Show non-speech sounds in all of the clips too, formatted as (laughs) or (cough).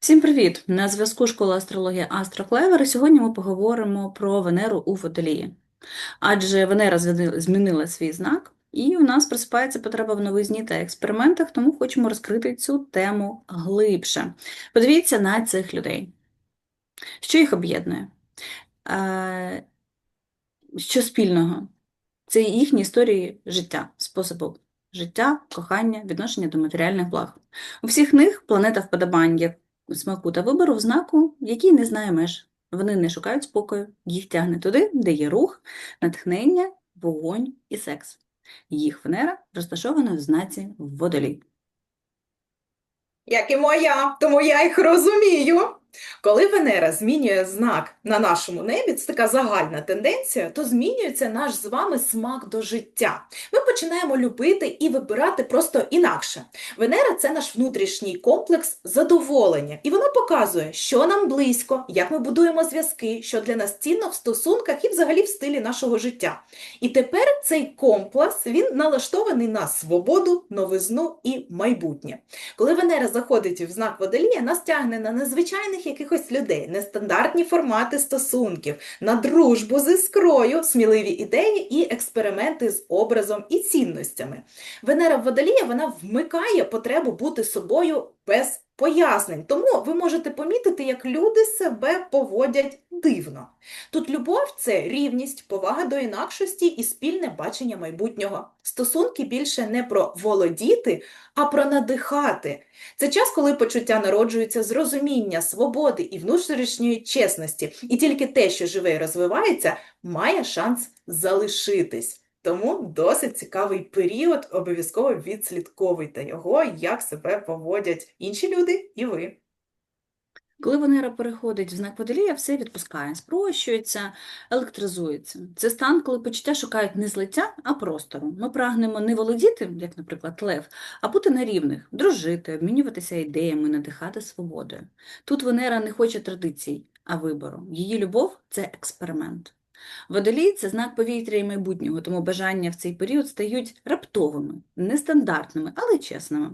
Всім привіт! На зв'язку школа астрології Астроклевер, сьогодні ми поговоримо про Венеру у Водолії. Адже Венера змінила свій знак, і у нас просипається потреба в новизні та експериментах, тому хочемо розкрити цю тему глибше. Подивіться на цих людей. Що їх об'єднує? Що спільного? Це їхні історії життя, способу життя, кохання, відношення до матеріальних благ. У всіх них планета вподобань як смаку та вибору в знаку, який не знає меж. Вони не шукають спокою, їх тягне туди, де є рух, натхнення, вогонь і секс. Їх Венера розташована в знаці Водолій. Як і моя, тому я їх розумію. Коли Венера змінює знак на нашому небі, це така загальна тенденція, то змінюється наш з вами смак до життя. Ми починаємо любити і вибирати просто інакше. Венера це наш внутрішній комплекс задоволення, і вона показує, що нам близько, як ми будуємо зв'язки, що для нас цінно в стосунках і взагалі в стилі нашого життя. І тепер цей компас він налаштований на свободу, новизну і майбутнє. Коли Венера заходить в знак Водолія, нас тягне на незвичайних якихось людей, нестандартні формати стосунків, на дружбу з іскрою, сміливі ідеї і експерименти з образом і цінностями. Венера в Водолія вона вмикає потребу бути собою без пояснень. Тому ви можете помітити, як люди себе поводять дивно. Тут любов це рівність, повага до інакшості і спільне бачення майбутнього. Стосунки більше не про володіти, а про надихати. Це час, коли почуття народжуються з розуміння, свободи і внутрішньої чесності, і тільки те, що живе і розвивається, має шанс залишитись. Тому досить цікавий період, обов'язково відслідковуйте його, як себе поводять інші люди і ви. Коли Венера переходить в знак Водолія, все відпускає, спрощується, електризується. Це стан, коли почуття шукають не злиття, а простору. Ми прагнемо не володіти, як, наприклад, лев, а бути на рівних, дружити, обмінюватися ідеями, надихати свободою. Тут Венера не хоче традицій, а вибору. Її любов це експеримент. Водолій це знак повітря і майбутнього, тому бажання в цей період стають раптовими, нестандартними, але чесними.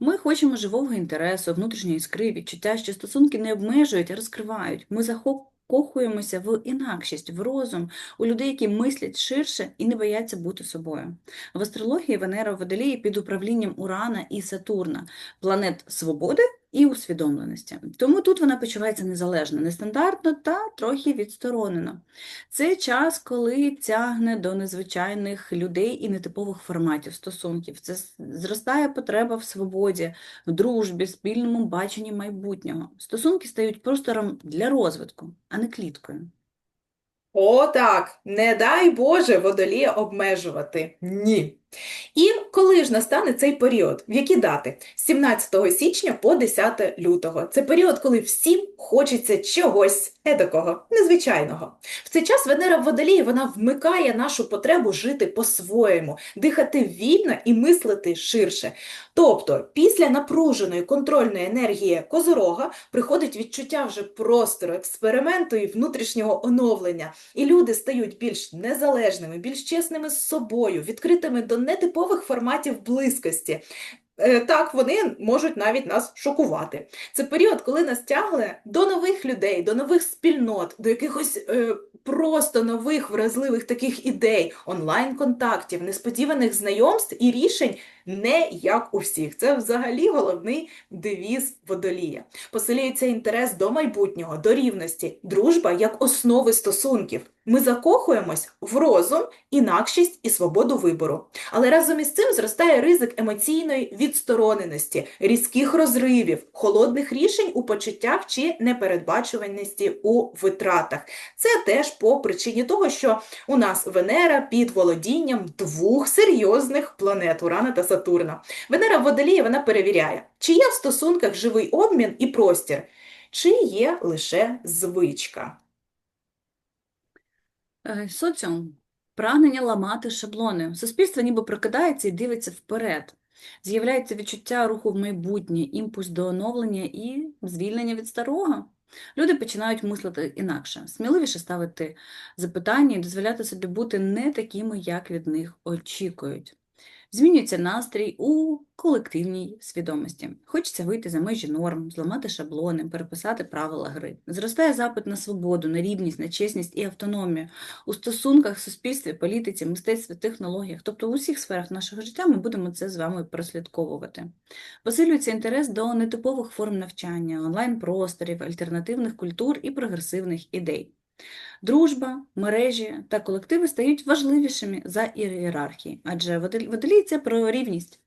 Ми хочемо живого інтересу, внутрішньої іскри, відчуття, що стосунки не обмежують, а розкривають. Ми закохуємося в інакшість, в розум, у людей, які мислять ширше і не бояться бути собою. В астрології Венера в Водолії під управлінням Урана і Сатурна, планет свободи і усвідомленості. Тому тут вона почувається незалежно, нестандартно та трохи відсторонено. Це час, коли тягне до незвичайних людей і нетипових форматів стосунків. Це зростає потреба в свободі, в дружбі, спільному баченні майбутнього. Стосунки стають простором для розвитку, а не кліткою. О, так, не дай Боже водолія обмежувати. Ні. І коли ж настане цей період? В які дати? З 17 січня по 10 лютого. Це період, коли всім хочеться чогось едакого, незвичайного. В цей час Венера в Водолії вона вмикає нашу потребу жити по-своєму, дихати вільно і мислити ширше. Тобто, після напруженої контрольної енергії Козорога приходить відчуття вже простору, експерименту і внутрішнього оновлення. І люди стають більш незалежними, більш чесними з собою, відкритими до нетипових форматів близькості. Е, Так, вони можуть навіть нас шокувати. Це період, коли нас тягли до нових людей, до нових спільнот, до якихось е, просто нових вразливих таких ідей, онлайн-контактів, несподіваних знайомств і рішень не як у всіх. Це взагалі головний девіз водолія. Посилюється інтерес до майбутнього, до рівності, дружба як основи стосунків. Ми закохуємось в розум, інакшість і свободу вибору. Але разом із цим зростає ризик емоційної відстороненості, різких розривів, холодних рішень у почуттях чи непередбачуваності у витратах. Це теж по причині того, що у нас Венера під володінням двох серйозних планет Урана та Сатурна. Венера в Водолії вона перевіряє, чи є в стосунках живий обмін і простір, чи є лише звичка. Е, Соціум. Прагнення ламати шаблони. Суспільство ніби прокидається і дивиться вперед. З'являється відчуття руху в майбутнє, імпульс до оновлення і звільнення від старого. Люди починають мислити інакше, сміливіше ставити запитання і дозволяти собі бути не такими, як від них очікують. Змінюється настрій у колективній свідомості. Хочеться вийти за межі норм, зламати шаблони, переписати правила гри. Зростає запит на свободу, на рівність, на чесність і автономію у стосунках, суспільстві, політиці, мистецтві, технологіях. Тобто в усіх сферах нашого життя ми будемо це з вами прослідковувати. Посилюється інтерес до нетипових форм навчання, онлайн-просторів, альтернативних культур і прогресивних ідей. Дружба, мережі та колективи стають важливішими за ієрархії, адже водол- водолій – це про рівність.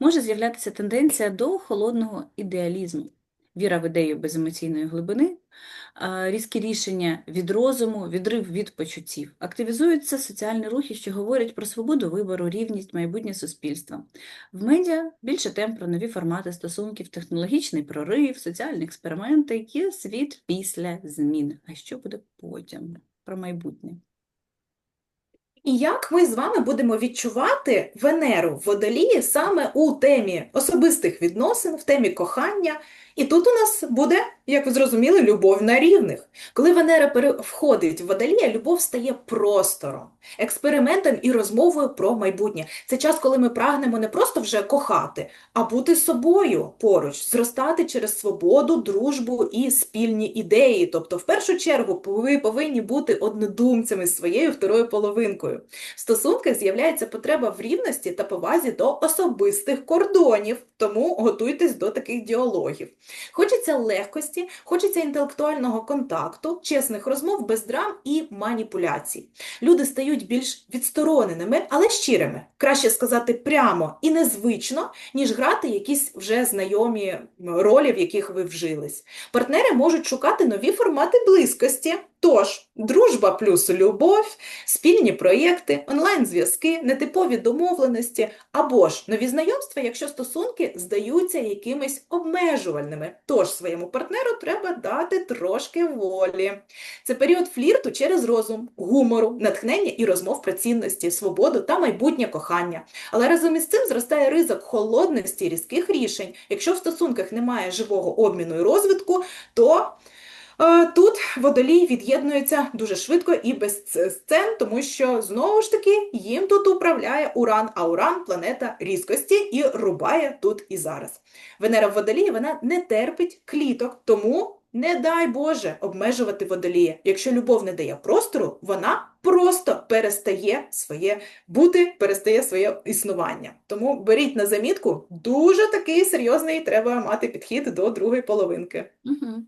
Може з'являтися тенденція до холодного ідеалізму, віра в ідею без емоційної глибини, різкі рішення від розуму, відрив від почуттів. Активізуються соціальні рухи, що говорять про свободу вибору, рівність, майбутнє суспільства. В медіа більше тем про нові формати стосунків, технологічний прорив, соціальні експерименти, є світ після змін. А що буде потім? Про майбутнє. І як ми з вами будемо відчувати Венеру в Водолії саме у темі особистих відносин, в темі кохання? І тут у нас буде, як ви зрозуміли, любов на рівних. Коли Венера входить в Водолія, любов стає простором, експериментом і розмовою про майбутнє. Це час, коли ми прагнемо не просто вже кохати, а бути собою поруч, зростати через свободу, дружбу і спільні ідеї. Тобто, в першу чергу, ви повинні бути однодумцями своєю второю половинкою. В стосунках з'являється потреба в рівності та повазі до особистих кордонів, тому готуйтесь до таких діалогів. Хочеться легкості, хочеться інтелектуального контакту, чесних розмов без драм і маніпуляцій. Люди стають більш відстороненими, але щирими. Краще сказати прямо і незвично, ніж грати якісь вже знайомі ролі, в яких ви вжились. Партнери можуть шукати нові формати близькості. Тож, дружба плюс любов, спільні проєкти, онлайн-зв'язки, нетипові домовленості або ж нові знайомства, якщо стосунки здаються якимись обмежувальними. Тож своєму партнеру треба дати трошки волі. Це період флірту через розум, гумору, натхнення і розмов про цінності, свободу та майбутнє кохання. Але разом із цим зростає ризик холодності різких рішень. Якщо в стосунках немає живого обміну і розвитку, то Тут водолій від'єднується дуже швидко і без сцен, тому що знову ж таки їм тут управляє Уран, а Уран планета різкості і рубає тут і зараз. Венера в водолії вона не терпить кліток, тому не дай Боже обмежувати водолія. Якщо любов не дає простору, вона просто перестає своє бути, перестає своє існування. Тому беріть на замітку, дуже такий серйозний треба мати підхід до другої половинки. Угу.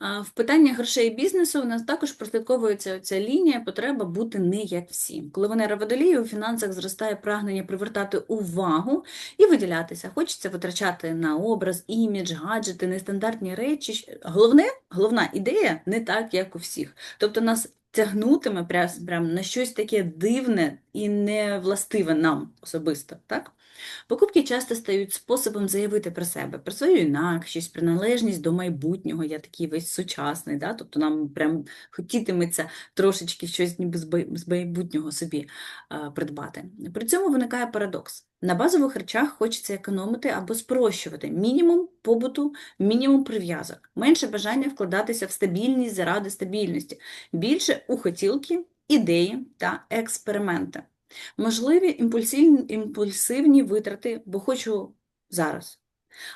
А в питаннях грошей бізнесу у нас також прослідковується ця лінія потреба бути не як всі. Коли Венера в у фінансах зростає прагнення привертати увагу і виділятися. Хочеться витрачати на образ, імідж, гаджети, нестандартні речі. Головне, головна ідея не так, як у всіх. Тобто нас тягнутиме прям, на щось таке дивне і не властиве нам особисто, так? Покупки часто стають способом заявити про себе, про свою інакшість, приналежність до майбутнього. Я такий весь сучасний, да? тобто нам прям хотітиметься трошечки щось ніби з майбутнього собі придбати. При цьому виникає парадокс. На базових речах хочеться економити або спрощувати мінімум побуту, мінімум прив'язок, менше бажання вкладатися в стабільність заради стабільності, більше у хотілки, ідеї та експерименти. Можливі імпульсивні, імпульсивні витрати, бо хочу зараз.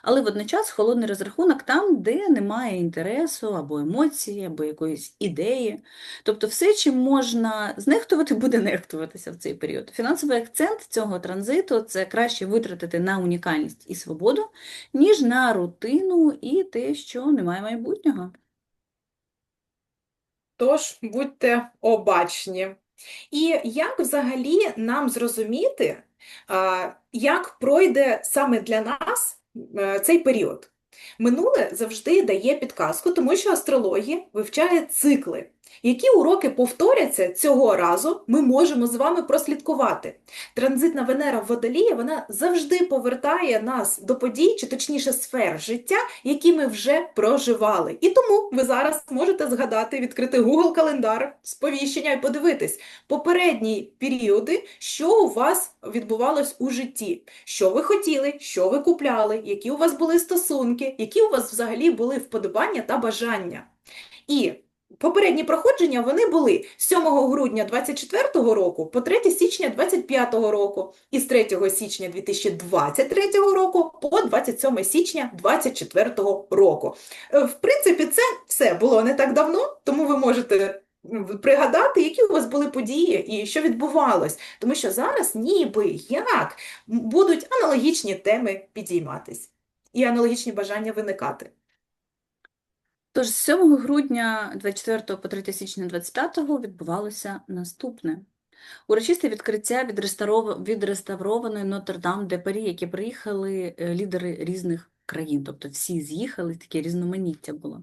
Але водночас холодний розрахунок там, де немає інтересу або емоції, або якоїсь ідеї. Тобто все, чим можна знехтувати, буде нехтуватися в цей період. Фінансовий акцент цього транзиту – це краще витратити на унікальність і свободу, ніж на рутину і те, що немає майбутнього. Тож будьте обачні. І як взагалі нам зрозуміти, як пройде саме для нас е, цей період? Минуле завжди дає підказку, тому що астрологія вивчає цикли. Які уроки повторяться цього разу, ми можемо з вами прослідкувати. Транзитна Венера в Водолії, вона завжди повертає нас до подій, чи точніше сфер життя, які ми вже проживали. І тому ви зараз можете згадати, відкрити Google календар, сповіщення і подивитись попередні періоди, що у вас відбувалось у житті, що ви хотіли, що ви купляли, які у вас були стосунки, які у вас взагалі були вподобання та бажання. І попередні проходження вони були з 7 грудня 24 року по 3 січня 25 року і з 3 січня 2023 року по 27 січня 24 року. Е, В принципі, це все було не так давно, тому ви можете пригадати, які у вас були події і що відбувалось. Тому що зараз ніби як будуть аналогічні теми підійматись і аналогічні бажання виникати. Тож з 7 грудня 24 по 3 січня 25 відбувалося наступне. Урочисте відкриття відреставров- відреставрованої Нотр-Дам де Парі, які приїхали е, лідери різних країн, тобто всі з'їхали, таке різноманіття було.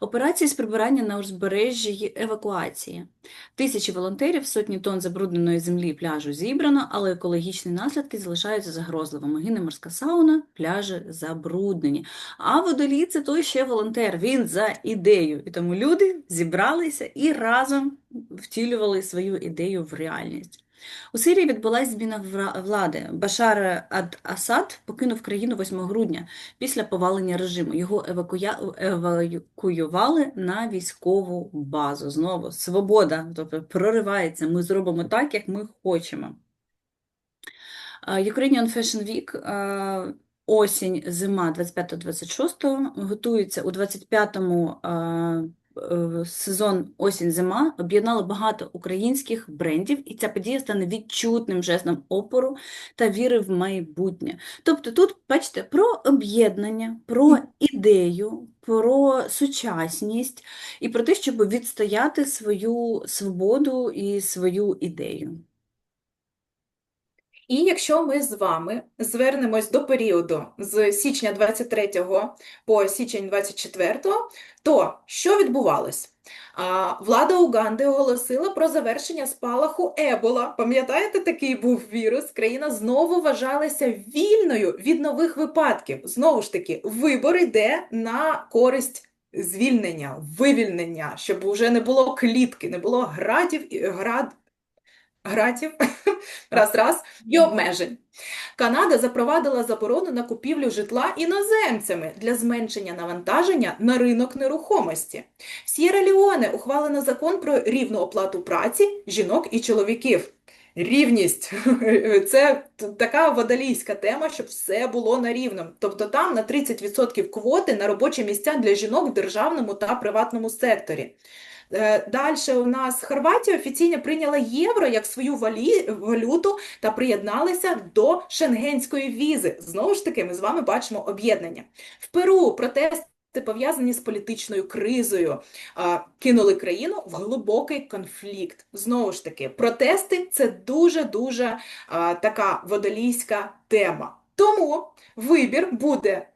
Операції з прибирання на узбережжі й евакуації. Тисячі волонтерів, сотні тонн забрудненої землі і пляжу зібрано, але екологічні наслідки залишаються загрозливими. Гине морська сауна, пляжі забруднені. А водолій – це той ще волонтер, він за ідею. І тому люди зібралися і разом втілювали свою ідею в реальність. У Сирії відбулася зміна влади. Башар ад-Асад покинув країну 8 грудня після повалення режиму. Його евакуювали на військову базу. Знову свобода, тобто проривається. Ми зробимо так, як ми хочемо. Ukrainian Fashion Week, осінь, зима 25-26, готується у 25-му а, е, сезон осінь-зима, об'єднала багато українських брендів, і ця подія стане відчутним жестом опору та віри в майбутнє. Тобто тут, бачите, про об'єднання, про ідею, про сучасність і про те, щоб відстояти свою свободу і свою ідею. І якщо ми з вами звернемось до періоду з січня 23 по січень 24, то що відбувалось? Влада Уганди оголосила про завершення спалаху Ебола. Пам'ятаєте, такий був вірус? Країна знову вважалася вільною від нових випадків. Знову ж таки, вибор йде на користь звільнення, вивільнення, щоб вже не було клітки, не було градів, і- град, гратів, раз, раз, і обмежень. Канада запровадила заборону на купівлю житла іноземцями для зменшення навантаження на ринок нерухомості. В С'єра-Леоне ухвалено закон про рівну оплату праці жінок і чоловіків. Рівність (laughs) це така водолійська тема, щоб все було на рівному. Тобто там на 30% квоти на робочі місця для жінок в державному та приватному секторі. Далі у нас Хорватія офіційно прийняла євро як свою валюту та приєдналися до шенгенської візи. Знову ж таки, ми з вами бачимо об'єднання. В Перу протести пов'язані з політичною кризою кинули країну в глибокий конфлікт. Знову ж таки, протести це дуже-дуже така водолійська тема. Тому вибір буде,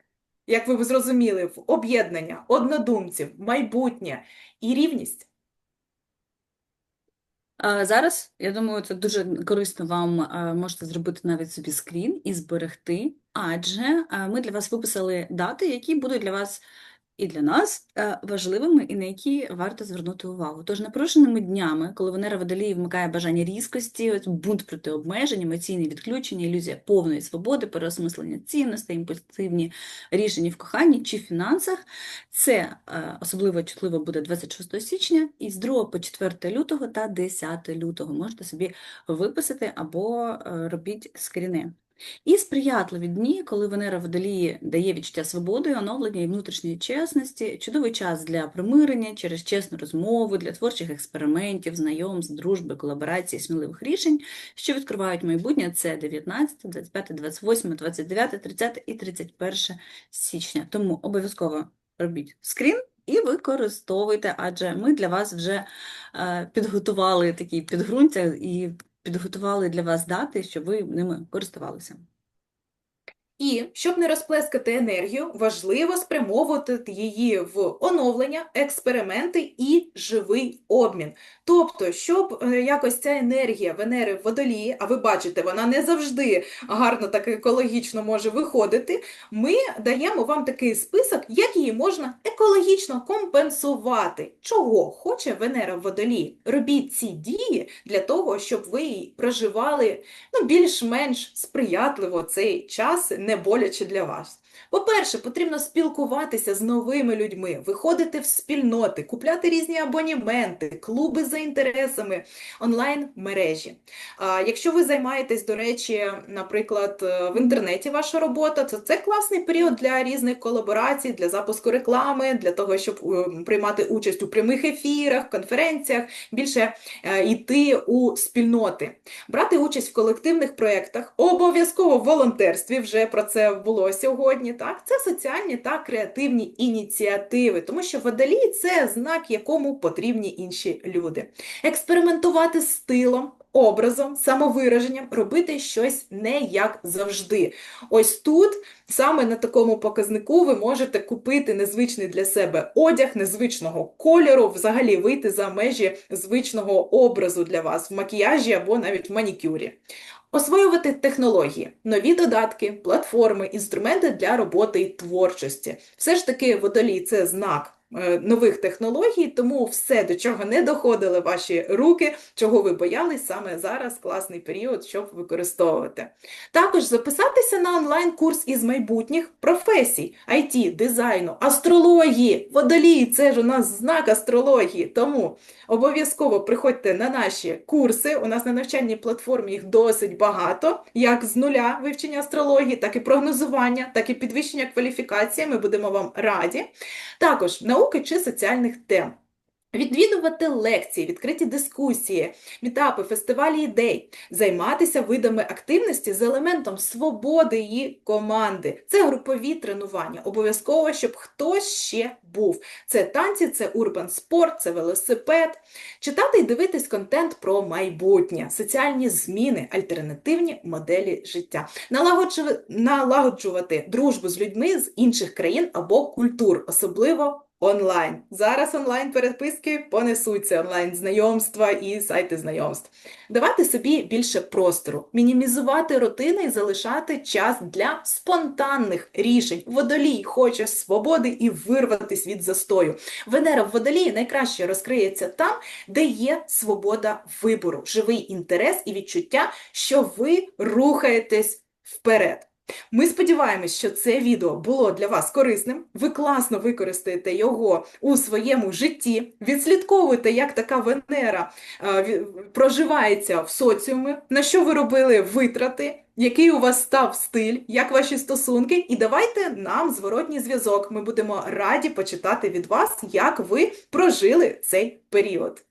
як ви зрозуміли, в об'єднання однодумців, майбутнє і рівність. Зараз, я думаю, це дуже корисно вам можете зробити навіть собі скрін і зберегти, адже ми для вас виписали дати, які будуть для вас і для нас е, важливими, і на які варто звернути увагу. Тож напруженими днями, коли Венера Водолії вмикає бажання різкості, бунт проти обмежень, емоційне відключення, ілюзія повної свободи, переосмислення цінностей, імпульсивні рішення в коханні чи фінансах, це е, особливо чутливо буде 26 січня, і з 2 по 4 лютого та 10 лютого можете собі виписати або е, робіть скріни. І сприятливі дні, коли Венера Водолії дає відчуття свободи, оновлення і внутрішньої чесності, чудовий час для примирення через чесну розмову, для творчих експериментів, знайомств, дружби, колаборації, сміливих рішень, що відкривають майбутнє. Це 19, 25, 28, 29, 30 і 31 січня. Тому обов'язково робіть скрін і використовуйте, адже ми для вас вже е, підготували такі підґрунтя і підготували для вас дати, щоб ви ними користувалися. І щоб не розплескати енергію, важливо спрямовувати її в оновлення, експерименти і живий обмін. Тобто, щоб е, якось ця енергія Венери в водолії, а ви бачите, вона не завжди гарно так екологічно може виходити, ми даємо вам такий список, як її можна екологічно компенсувати. Чого хоче Венера в водолії? Робіть ці дії для того, щоб ви проживали ну, більш-менш сприятливо цей час, не боляче для вас. По-перше, потрібно спілкуватися з новими людьми, виходити в спільноти, купляти різні абонементи, клуби за інтересами, онлайн-мережі. Якщо ви займаєтесь, до речі, наприклад, е, в інтернеті ваша робота, то це класний період для різних колаборацій, для запуску реклами, для того, щоб приймати участь у прямих ефірах, конференціях, більше е, йти у спільноти, брати участь в колективних проєктах, обов'язково в волонтерстві, вже про це було сьогодні. Так, це соціальні та креативні ініціативи, тому що водолій це знак, якому потрібні інші люди. Експериментувати з стилом, образом, самовираженням, робити щось не як завжди. Ось тут, саме на такому показнику, ви можете купити незвичний для себе одяг, незвичного кольору, взагалі вийти за межі звичного образу для вас в макіяжі або навіть в манікюрі. Освоювати технології, нові додатки, платформи, інструменти для роботи і творчості. Все ж таки, водолій це знак нових технологій, тому все, до чого не доходили ваші руки, чого ви боялись, саме зараз класний період, щоб використовувати. Також записатися на онлайн-курс із майбутніх професій, IT, дизайну, астрології. Водолій це ж у нас знак астрології, тому обов'язково приходьте на наші курси. У нас на навчальній платформі їх досить багато, як з нуля вивчення астрології, так і прогнозування, так і підвищення кваліфікації. Ми будемо вам раді. Також науки чи соціальних тем. Відвідувати лекції, відкриті дискусії, мітапи, фестивалі ідей, займатися видами активності з елементом свободи і команди. Це групові тренування. Обов'язково, щоб хтось ще був. Це танці, це урбан спорт, це велосипед. Читати і дивитись контент про майбутнє, соціальні зміни, альтернативні моделі життя. Налагоджувати, дружбу з людьми з інших країн або культур, особливо онлайн. Зараз онлайн переписки понесуться, онлайн знайомства і сайти знайомств. Давати собі більше простору, мінімізувати рутини і залишати час для спонтанних рішень. Водолій хоче свободи і вирватися від застою. Венера в водолії найкраще розкриється там, де є свобода вибору, живий інтерес і відчуття, що ви рухаєтесь вперед. Ми сподіваємось, що це відео було для вас корисним. Ви класно використаєте його у своєму житті. Відслідковуйте, як така Венера е, проживається в соціумі, на що ви робили витрати, який у вас став стиль, як ваші стосунки. І давайте нам зворотній зв'язок. Ми будемо раді почитати від вас, як ви прожили цей період.